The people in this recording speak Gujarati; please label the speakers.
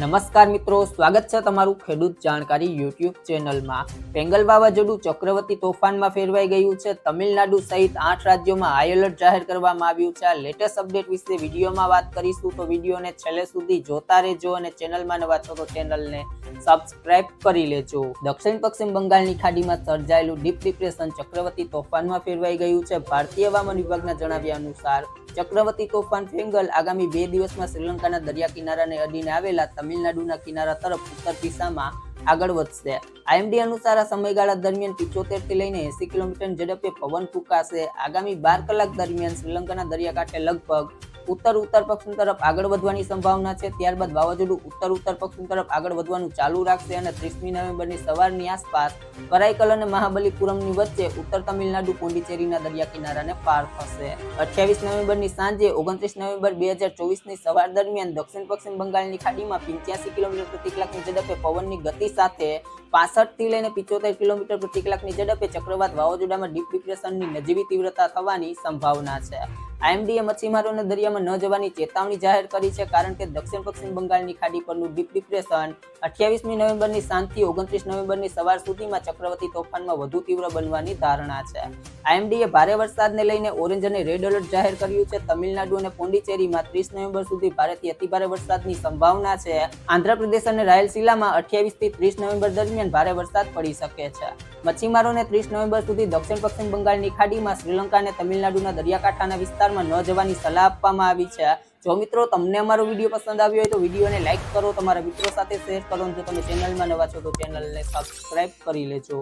Speaker 1: નમસ્કાર મિત્રો, સ્વાગત છે તમારું ખેડૂત જાણકારી યુટ્યુબ ચેનલમાં. પેંગલ વાવાઝોડું ચક્રવર્તી તોફાનમાં ફેરવાઈ ગયું છે. તમિલનાડુ સહિત આઠ રાજ્યોમાં હાઈ એલર્ટ જાહેર કરવામાં આવ્યું છે. આ લેટેસ્ટ અપડેટ વિશે વિડીયોમાં વાત કરીશું તો વિડીયોને છેલ્લે સુધી જોતા રહેજો અને ચેનલમાં નવા છો તો ચેનલને સબસ્ક્રાઇબ કરી લેજો. દક્ષિણ પશ્ચિમ બંગાળની ખાડીમાં સર્જાયેલું ડીપ ડિપ્રેશન ચક્રવર્તી તોફાનમાં ફેરવાઈ ગયું છે. ભારતીય હવામાન વિભાગના જણાવ્યા અનુસાર, ચક્રવર્તી તોફાન ફેંગલ આગામી બે દિવસમાં શ્રીલંકાના દરિયા કિનારાને અડીને આવેલા તમિલનાડુના કિનારા તરફ ઉત્તર દિશામાં આગળ વધશે. આઈએમડી અનુસાર આ સમયગાળા દરમિયાન પિચોતેરથી લઈને એસી કિલોમીટર ઝડપે પવન ફૂંકાશે. આગામી બાર કલાક દરમિયાન શ્રીલંકાના દરિયાકાંઠે લગભગ ઉત્તર ઉત્તર પશ્ચિમ તરફ આગળ વધવાની સંભાવના છે. ત્યારબાદ વાવાઝોડું ઉત્તર ઉત્તર પશ્ચિમ તરફ આગળ વધવાનું ચાલુ રાખશે અને ત્રીસમી નવેમ્બરની સવારની આસપાસ કરાઈકલ અને મહાબલીપુરમની વચ્ચે ઉત્તર તમિલનાડુ, પોંડિચેરીના દરિયા કિનારાને પાર થશે. અઠ્યાવીસ નવેમ્બરની સાંજે ઓગણત્રીસ નવેમ્બર બે હજાર ચોવીસની સવાર દરમિયાન દક્ષિણ પશ્ચિમ બંગાળની ખાડીમાં પંચ્યાસી કિલોમીટર પ્રતિ કલાકની ઝડપે પવનની ગતિ સાથે પાસઠથી લઈને પિચોતેર કિલોમીટર પ્રતિ કલાકની ઝડપે ચક્રવાત વાવાઝોડામાં ડીપ ડિપ્રેશનની નજીવી તીવ્રતા થવાની સંભાવના છે. આઈએમડીએ મચ્છીમારોને દરિયામાં ન જવાની ચેતવણી જાહેર કરી છે કારણ કે દક્ષિણ પશ્ચિમ બંગાળની ખાડી પરનું ડીપ ડિપ્રેશન અઠ્યાવીસમી નવેમ્બરની સાંજથી ઓગણત્રીસ નવેમ્બરની સવાર સુધીમાં ચક્રવર્તી તોફાનમાં વધુ તીવ્ર બનવાની ધારણા છે. આઈએમડીએ ભારે વરસાદને લઈને ઓરેન્જ અને રેડ એલર્ટ જાહેર કર્યું છે. તમિલનાડુ અને પોંડિચેરીમાં ત્રીસ નવેમ્બર સુધી ભારેથી અતિભારે વરસાદની સંભાવના છે. આંધ્રપ્રદેશ અને રાયલસીલામાં અઠ્યાવીસથી ત્રીસ નવેમ્બર દરમિયાન ભારે વરસાદ પડી શકે છે. મચ્છીમારોને ત્રીસ નવેમ્બર સુધી દક્ષિણ પશ્ચિમ બંગાળની ખાડીમાં શ્રીલંકા અને તમિલનાડુના દરિયાકાંઠાના વિસ્તારમાં ન જવાની સલાહ આપવામાં આવી છે. જો મિત્રો તમને અમારો વીડિયો પસંદ આવ્યો હોય તો વિડીયોને લાઇક કરો, તમારા મિત્રો સાથે શેર કરો જો તમે ચેનલમાં નવા છો તો ચેનલને સબસ્ક્રાઇબ કરી લેજો.